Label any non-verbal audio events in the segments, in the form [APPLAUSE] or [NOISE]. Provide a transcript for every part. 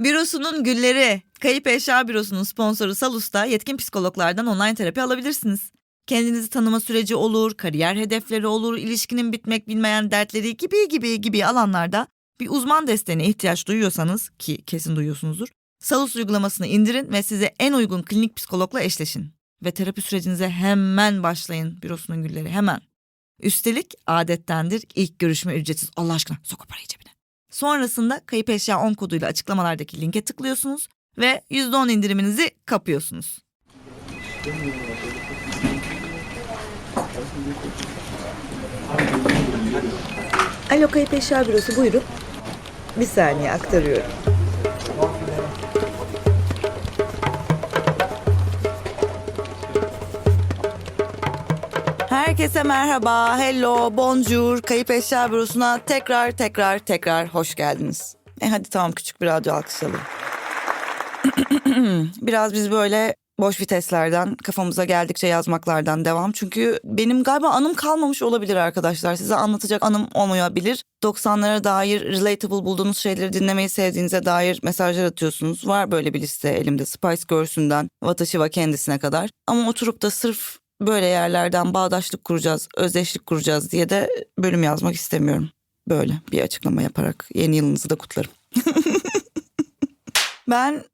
Bürosunun gülleri. Kayıp Eşya Bürosu'nun sponsoru Salus'ta yetkin psikologlardan online terapi alabilirsiniz. Kendinizi tanıma süreci olur, kariyer hedefleri olur, ilişkinin bitmek bilmeyen dertleri gibi gibi gibi alanlarda bir uzman desteğine ihtiyaç duyuyorsanız ki kesin duyuyorsunuzdur. Salus uygulamasını indirin ve size en uygun klinik psikologla eşleşin. Ve terapi sürecinize hemen başlayın bürosunun gülleri hemen. Üstelik adettendir ilk görüşme ücretsiz Allah aşkına sok o parayı cebine. Sonrasında kayıp eşya 10 koduyla açıklamalardaki linke tıklıyorsunuz ve %10 indiriminizi kapıyorsunuz. Alo kayıp eşya bürosu buyurun. Bir saniye aktarıyorum. Herkese merhaba, hello, bonjour. Kayıp Eşya Bürosu'na tekrar tekrar tekrar hoş geldiniz. E hadi tamam küçük bir radyo alkışlayalım. [CLEARS THROAT] Biraz biz böyle boş viteslerden kafamıza geldikçe yazmaklardan devam. Çünkü benim galiba anım kalmamış olabilir arkadaşlar. Size anlatacak anım olmayabilir. 90'lara dair relatable bulduğunuz şeyleri dinlemeyi sevdiğinize dair mesajlar atıyorsunuz. Var böyle bir liste elimde Spice Girls'ünden Watashiwa kendisine kadar. Ama oturup da sırf böyle yerlerden bağdaşlık kuracağız, özdeşlik kuracağız diye de bölüm yazmak istemiyorum. Böyle bir açıklama yaparak yeni yılınızı da kutlarım. [LAUGHS] ben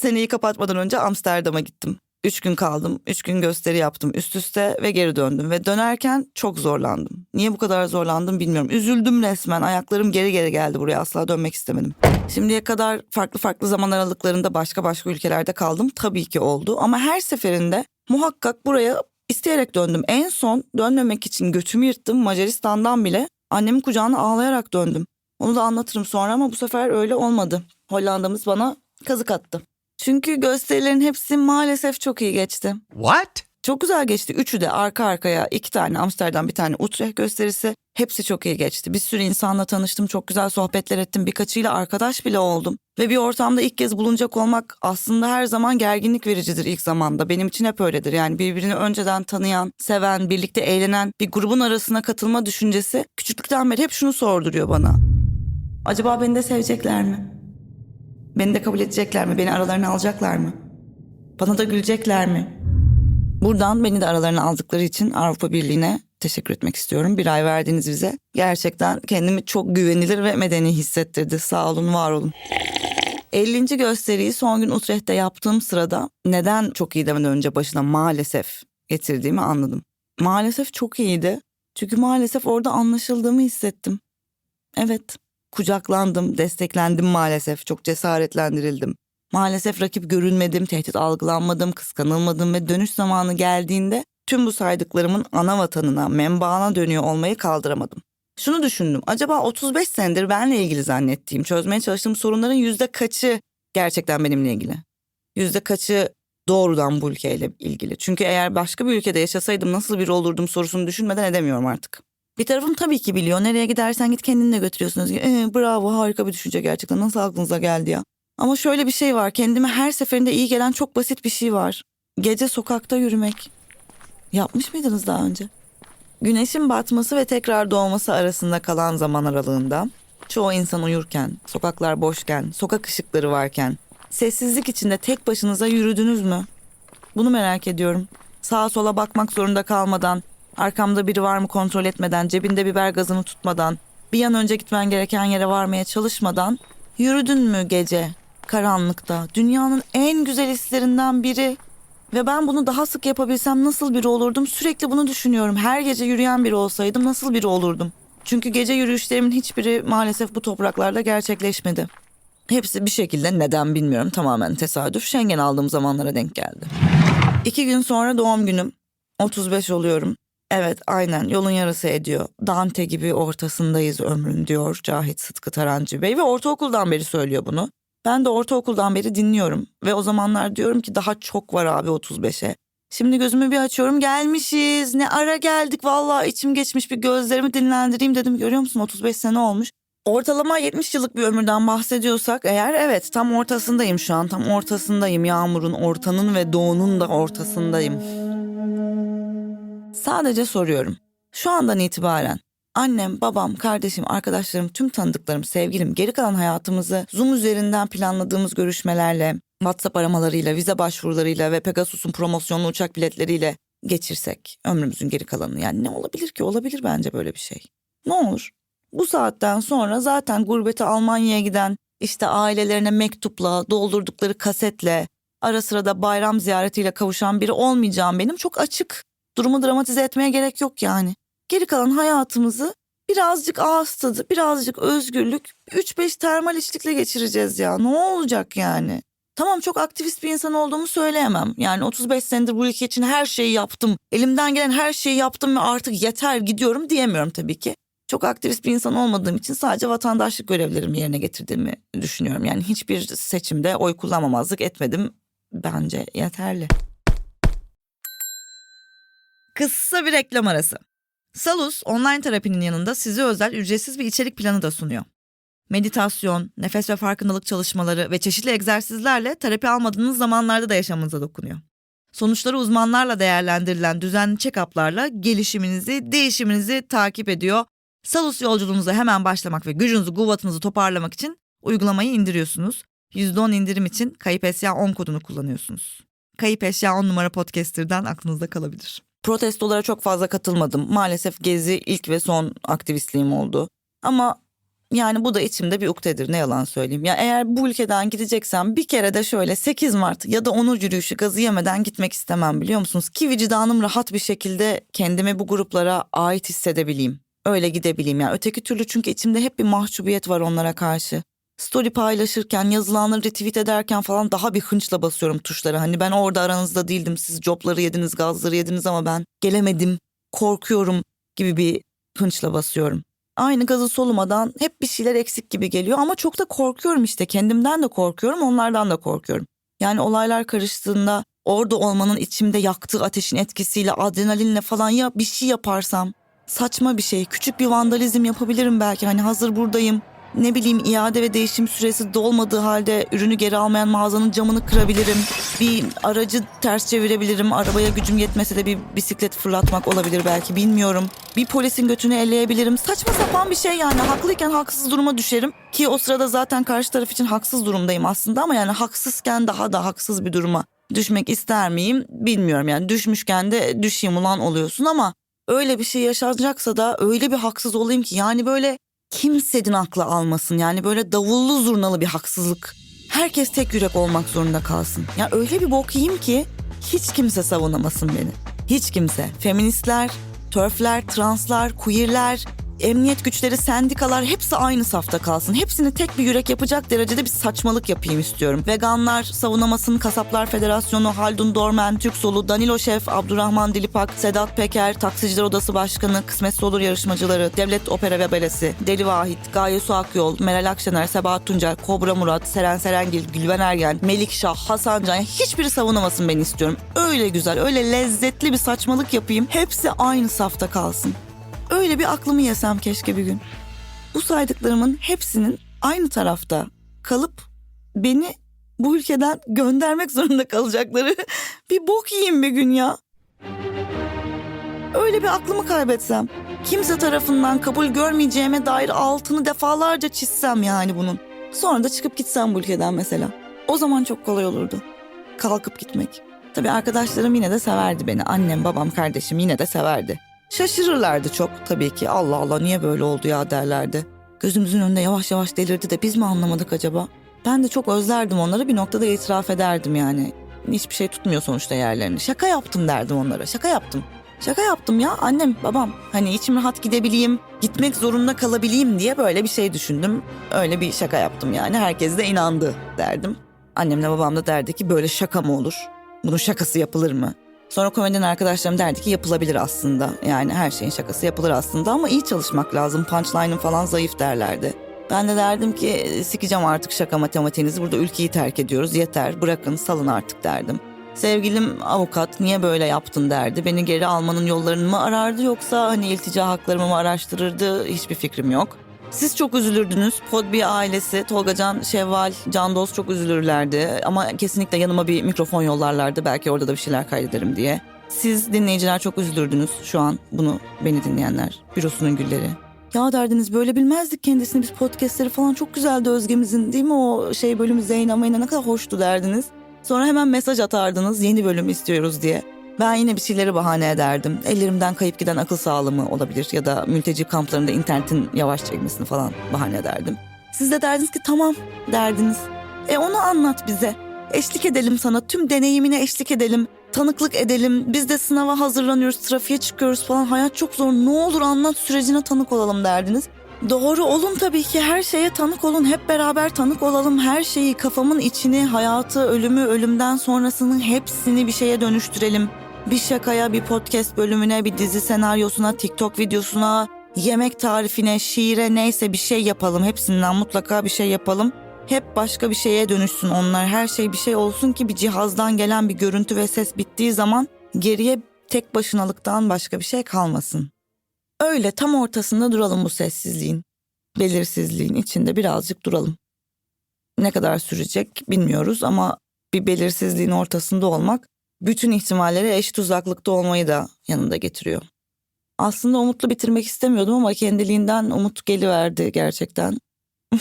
seneyi kapatmadan önce Amsterdam'a gittim. Üç gün kaldım, üç gün gösteri yaptım üst üste ve geri döndüm. Ve dönerken çok zorlandım. Niye bu kadar zorlandım bilmiyorum. Üzüldüm resmen, ayaklarım geri geri geldi buraya asla dönmek istemedim. Şimdiye kadar farklı farklı zaman aralıklarında başka başka ülkelerde kaldım. Tabii ki oldu ama her seferinde muhakkak buraya isteyerek döndüm. En son dönmemek için götümü yırttım Macaristan'dan bile. Annemin kucağına ağlayarak döndüm. Onu da anlatırım sonra ama bu sefer öyle olmadı. Hollanda'mız bana kazık attı. Çünkü gösterilerin hepsi maalesef çok iyi geçti. What? Çok güzel geçti. Üçü de arka arkaya iki tane Amsterdam bir tane Utrecht gösterisi. Hepsi çok iyi geçti. Bir sürü insanla tanıştım. Çok güzel sohbetler ettim. Birkaçıyla arkadaş bile oldum. Ve bir ortamda ilk kez bulunacak olmak aslında her zaman gerginlik vericidir ilk zamanda. Benim için hep öyledir. Yani birbirini önceden tanıyan, seven, birlikte eğlenen bir grubun arasına katılma düşüncesi küçüklükten beri hep şunu sorduruyor bana. Acaba beni de sevecekler mi? Beni de kabul edecekler mi? Beni aralarına alacaklar mı? Bana da gülecekler mi? Buradan beni de aralarına aldıkları için Avrupa Birliği'ne teşekkür etmek istiyorum. Bir ay verdiğiniz bize. Gerçekten kendimi çok güvenilir ve medeni hissettirdi. Sağ olun, var olun. 50. gösteriyi son gün Utrecht'te yaptığım sırada neden çok iyi demeden önce başına maalesef getirdiğimi anladım. Maalesef çok iyiydi. Çünkü maalesef orada anlaşıldığımı hissettim. Evet, kucaklandım, desteklendim maalesef. Çok cesaretlendirildim. Maalesef rakip görünmedim, tehdit algılanmadım, kıskanılmadım ve dönüş zamanı geldiğinde tüm bu saydıklarımın ana vatanına, menbaana dönüyor olmayı kaldıramadım. Şunu düşündüm. Acaba 35 senedir benle ilgili zannettiğim, çözmeye çalıştığım sorunların yüzde kaçı gerçekten benimle ilgili? Yüzde kaçı doğrudan bu ülkeyle ilgili? Çünkü eğer başka bir ülkede yaşasaydım nasıl biri olurdum sorusunu düşünmeden edemiyorum artık. Bir tarafım tabii ki biliyor. Nereye gidersen git kendini de götürüyorsunuz. Ee, bravo harika bir düşünce gerçekten. Nasıl aklınıza geldi ya? Ama şöyle bir şey var. Kendime her seferinde iyi gelen çok basit bir şey var. Gece sokakta yürümek. Yapmış mıydınız daha önce? Güneşin batması ve tekrar doğması arasında kalan zaman aralığında çoğu insan uyurken, sokaklar boşken, sokak ışıkları varken sessizlik içinde tek başınıza yürüdünüz mü? Bunu merak ediyorum. Sağa sola bakmak zorunda kalmadan, arkamda biri var mı kontrol etmeden, cebinde biber gazını tutmadan, bir an önce gitmen gereken yere varmaya çalışmadan yürüdün mü gece karanlıkta? Dünyanın en güzel hislerinden biri. Ve ben bunu daha sık yapabilsem nasıl biri olurdum? Sürekli bunu düşünüyorum. Her gece yürüyen biri olsaydım nasıl biri olurdum? Çünkü gece yürüyüşlerimin hiçbiri maalesef bu topraklarda gerçekleşmedi. Hepsi bir şekilde neden bilmiyorum tamamen tesadüf Schengen aldığım zamanlara denk geldi. İki gün sonra doğum günüm. 35 oluyorum. Evet aynen yolun yarısı ediyor. Dante gibi ortasındayız ömrün diyor Cahit Sıtkı Tarancı Bey ve ortaokuldan beri söylüyor bunu. Ben de ortaokuldan beri dinliyorum ve o zamanlar diyorum ki daha çok var abi 35'e. Şimdi gözümü bir açıyorum gelmişiz ne ara geldik vallahi içim geçmiş bir gözlerimi dinlendireyim dedim görüyor musun 35 sene olmuş. Ortalama 70 yıllık bir ömürden bahsediyorsak eğer evet tam ortasındayım şu an tam ortasındayım yağmurun ortanın ve doğunun da ortasındayım. Sadece soruyorum şu andan itibaren Annem, babam, kardeşim, arkadaşlarım, tüm tanıdıklarım, sevgilim, geri kalan hayatımızı Zoom üzerinden planladığımız görüşmelerle, WhatsApp aramalarıyla, vize başvurularıyla ve Pegasus'un promosyonlu uçak biletleriyle geçirsek ömrümüzün geri kalanını. Yani ne olabilir ki? Olabilir bence böyle bir şey. Ne olur? Bu saatten sonra zaten gurbete Almanya'ya giden işte ailelerine mektupla, doldurdukları kasetle, ara sıra da bayram ziyaretiyle kavuşan biri olmayacağım benim çok açık. Durumu dramatize etmeye gerek yok yani. Geri kalan hayatımızı birazcık ağız tadı, birazcık özgürlük, 3-5 termal içlikle geçireceğiz ya. Ne olacak yani? Tamam çok aktivist bir insan olduğumu söyleyemem. Yani 35 senedir bu ülke için her şeyi yaptım. Elimden gelen her şeyi yaptım ve artık yeter gidiyorum diyemiyorum tabii ki. Çok aktivist bir insan olmadığım için sadece vatandaşlık görevlerimi yerine getirdiğimi düşünüyorum. Yani hiçbir seçimde oy kullanmamazlık etmedim. Bence yeterli. Kısa bir reklam arası. Salus online terapinin yanında size özel ücretsiz bir içerik planı da sunuyor. Meditasyon, nefes ve farkındalık çalışmaları ve çeşitli egzersizlerle terapi almadığınız zamanlarda da yaşamınıza dokunuyor. Sonuçları uzmanlarla değerlendirilen düzenli check-up'larla gelişiminizi, değişiminizi takip ediyor. Salus yolculuğunuza hemen başlamak ve gücünüzü, kuvvetinizi toparlamak için uygulamayı indiriyorsunuz. %10 indirim için Kayıp Eşya 10 kodunu kullanıyorsunuz. Kayıp Eşya 10 numara podcaster'dan aklınızda kalabilir. Protestolara çok fazla katılmadım. Maalesef Gezi ilk ve son aktivistliğim oldu. Ama yani bu da içimde bir ukdedir ne yalan söyleyeyim. Ya eğer bu ülkeden gideceksem bir kere de şöyle 8 Mart ya da onur yürüyüşü gazı yemeden gitmek istemem biliyor musunuz? Ki vicdanım rahat bir şekilde kendimi bu gruplara ait hissedebileyim. Öyle gidebileyim yani. Öteki türlü çünkü içimde hep bir mahcubiyet var onlara karşı. Story paylaşırken, yazılanları retweet ederken falan daha bir hınçla basıyorum tuşlara. Hani ben orada aranızda değildim. Siz copları yediniz, gazları yediniz ama ben gelemedim, korkuyorum gibi bir hınçla basıyorum. Aynı gazı solumadan hep bir şeyler eksik gibi geliyor ama çok da korkuyorum işte. Kendimden de korkuyorum, onlardan da korkuyorum. Yani olaylar karıştığında orada olmanın içimde yaktığı ateşin etkisiyle, adrenalinle falan ya bir şey yaparsam saçma bir şey, küçük bir vandalizm yapabilirim belki. Hani hazır buradayım. Ne bileyim iade ve değişim süresi dolmadığı halde ürünü geri almayan mağazanın camını kırabilirim. Bir aracı ters çevirebilirim. Arabaya gücüm yetmese de bir bisiklet fırlatmak olabilir belki bilmiyorum. Bir polisin götünü elleyebilirim. Saçma sapan bir şey yani. Haklıyken haksız duruma düşerim. Ki o sırada zaten karşı taraf için haksız durumdayım aslında ama yani haksızken daha da haksız bir duruma düşmek ister miyim bilmiyorum. Yani düşmüşken de düşeyim ulan oluyorsun ama öyle bir şey yaşanacaksa da öyle bir haksız olayım ki yani böyle kimsenin aklı almasın. Yani böyle davullu zurnalı bir haksızlık. Herkes tek yürek olmak zorunda kalsın. Ya öyle bir bok yiyeyim ki hiç kimse savunamasın beni. Hiç kimse. Feministler, törfler, translar, queerler, emniyet güçleri, sendikalar hepsi aynı safta kalsın. Hepsini tek bir yürek yapacak derecede bir saçmalık yapayım istiyorum. Veganlar savunamasın, Kasaplar Federasyonu, Haldun Dormen, Türk Solu, Danilo Şef, Abdurrahman Dilipak, Sedat Peker, Taksiciler Odası Başkanı, Kısmetse Olur yarışmacıları, Devlet Opera ve Balesi, Deli Vahit, Gaye Su Akyol, Meral Akşener, Sebahat Tuncer, Kobra Murat, Seren Serengil, Gülben Ergen, Melik Şah, Hasan Can hiçbiri savunamasın beni istiyorum. Öyle güzel, öyle lezzetli bir saçmalık yapayım. Hepsi aynı safta kalsın. Öyle bir aklımı yesem keşke bir gün. Bu saydıklarımın hepsinin aynı tarafta kalıp beni bu ülkeden göndermek zorunda kalacakları [LAUGHS] bir bok yiyeyim bir gün ya. Öyle bir aklımı kaybetsem. Kimse tarafından kabul görmeyeceğime dair altını defalarca çizsem yani bunun. Sonra da çıkıp gitsem bu ülkeden mesela. O zaman çok kolay olurdu. Kalkıp gitmek. Tabii arkadaşlarım yine de severdi beni. Annem, babam, kardeşim yine de severdi. Şaşırırlardı çok tabii ki. Allah Allah niye böyle oldu ya derlerdi. Gözümüzün önünde yavaş yavaş delirdi de biz mi anlamadık acaba? Ben de çok özlerdim onları bir noktada itiraf ederdim yani. Hiçbir şey tutmuyor sonuçta yerlerini. Şaka yaptım derdim onlara. Şaka yaptım. Şaka yaptım ya annem babam. Hani içim rahat gidebileyim, gitmek zorunda kalabileyim diye böyle bir şey düşündüm. Öyle bir şaka yaptım yani. Herkes de inandı derdim. Annemle babam da derdi ki böyle şaka mı olur? Bunun şakası yapılır mı? Sonra komedyen arkadaşlarım derdi ki yapılabilir aslında. Yani her şeyin şakası yapılır aslında ama iyi çalışmak lazım. Punchline'ın falan zayıf derlerdi. Ben de derdim ki sikeceğim artık şaka matematiğinizi. Burada ülkeyi terk ediyoruz. Yeter bırakın salın artık derdim. Sevgilim avukat niye böyle yaptın derdi. Beni geri almanın yollarını mı arardı yoksa hani iltica haklarımı mı araştırırdı hiçbir fikrim yok. Siz çok üzülürdünüz. Podbi ailesi, Tolgacan, Şevval, Candoz çok üzülürlerdi. Ama kesinlikle yanıma bir mikrofon yollarlardı. Belki orada da bir şeyler kaydederim diye. Siz dinleyiciler çok üzülürdünüz şu an bunu beni dinleyenler. Bürosunun gülleri. Ya derdiniz böyle bilmezdik kendisini biz podcastleri falan çok güzeldi Özgem'izin değil mi o şey bölümü Zeyna Mayna ne kadar hoştu derdiniz. Sonra hemen mesaj atardınız yeni bölüm istiyoruz diye. Ben yine bir şeyleri bahane ederdim. Ellerimden kayıp giden akıl sağlığımı olabilir ya da mülteci kamplarında internetin yavaş çekmesini falan bahane ederdim. Siz de derdiniz ki tamam derdiniz. E onu anlat bize. Eşlik edelim sana tüm deneyimine eşlik edelim. Tanıklık edelim. Biz de sınava hazırlanıyoruz, trafiğe çıkıyoruz falan. Hayat çok zor. Ne olur anlat sürecine tanık olalım derdiniz. Doğru olun tabii ki her şeye tanık olun. Hep beraber tanık olalım. Her şeyi kafamın içini, hayatı, ölümü, ölümden sonrasının hepsini bir şeye dönüştürelim. Bir şakaya, bir podcast bölümüne, bir dizi senaryosuna, TikTok videosuna, yemek tarifine, şiire neyse bir şey yapalım. Hepsinden mutlaka bir şey yapalım. Hep başka bir şeye dönüşsün onlar. Her şey bir şey olsun ki bir cihazdan gelen bir görüntü ve ses bittiği zaman geriye tek başınalıktan başka bir şey kalmasın. Öyle tam ortasında duralım bu sessizliğin. Belirsizliğin içinde birazcık duralım. Ne kadar sürecek bilmiyoruz ama bir belirsizliğin ortasında olmak bütün ihtimallere eşit uzaklıkta olmayı da yanında getiriyor. Aslında umutlu bitirmek istemiyordum ama kendiliğinden umut geliverdi gerçekten. [LAUGHS]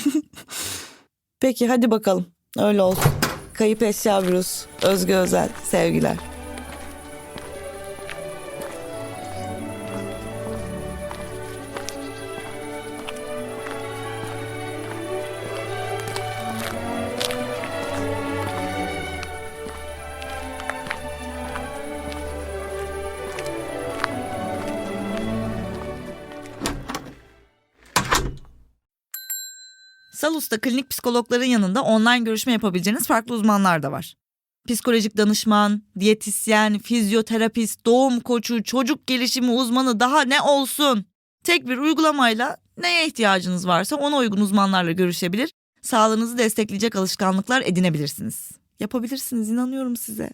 Peki hadi bakalım. Öyle olsun. Kayıp eşya virüs. Özgü Özel. Sevgiler. Salus'ta klinik psikologların yanında online görüşme yapabileceğiniz farklı uzmanlar da var. Psikolojik danışman, diyetisyen, fizyoterapist, doğum koçu, çocuk gelişimi uzmanı daha ne olsun? Tek bir uygulamayla neye ihtiyacınız varsa ona uygun uzmanlarla görüşebilir, sağlığınızı destekleyecek alışkanlıklar edinebilirsiniz. Yapabilirsiniz inanıyorum size.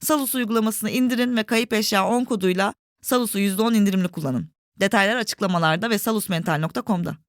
Salus uygulamasını indirin ve kayıp eşya 10 koduyla Salus'u %10 indirimli kullanın. Detaylar açıklamalarda ve salusmental.com'da.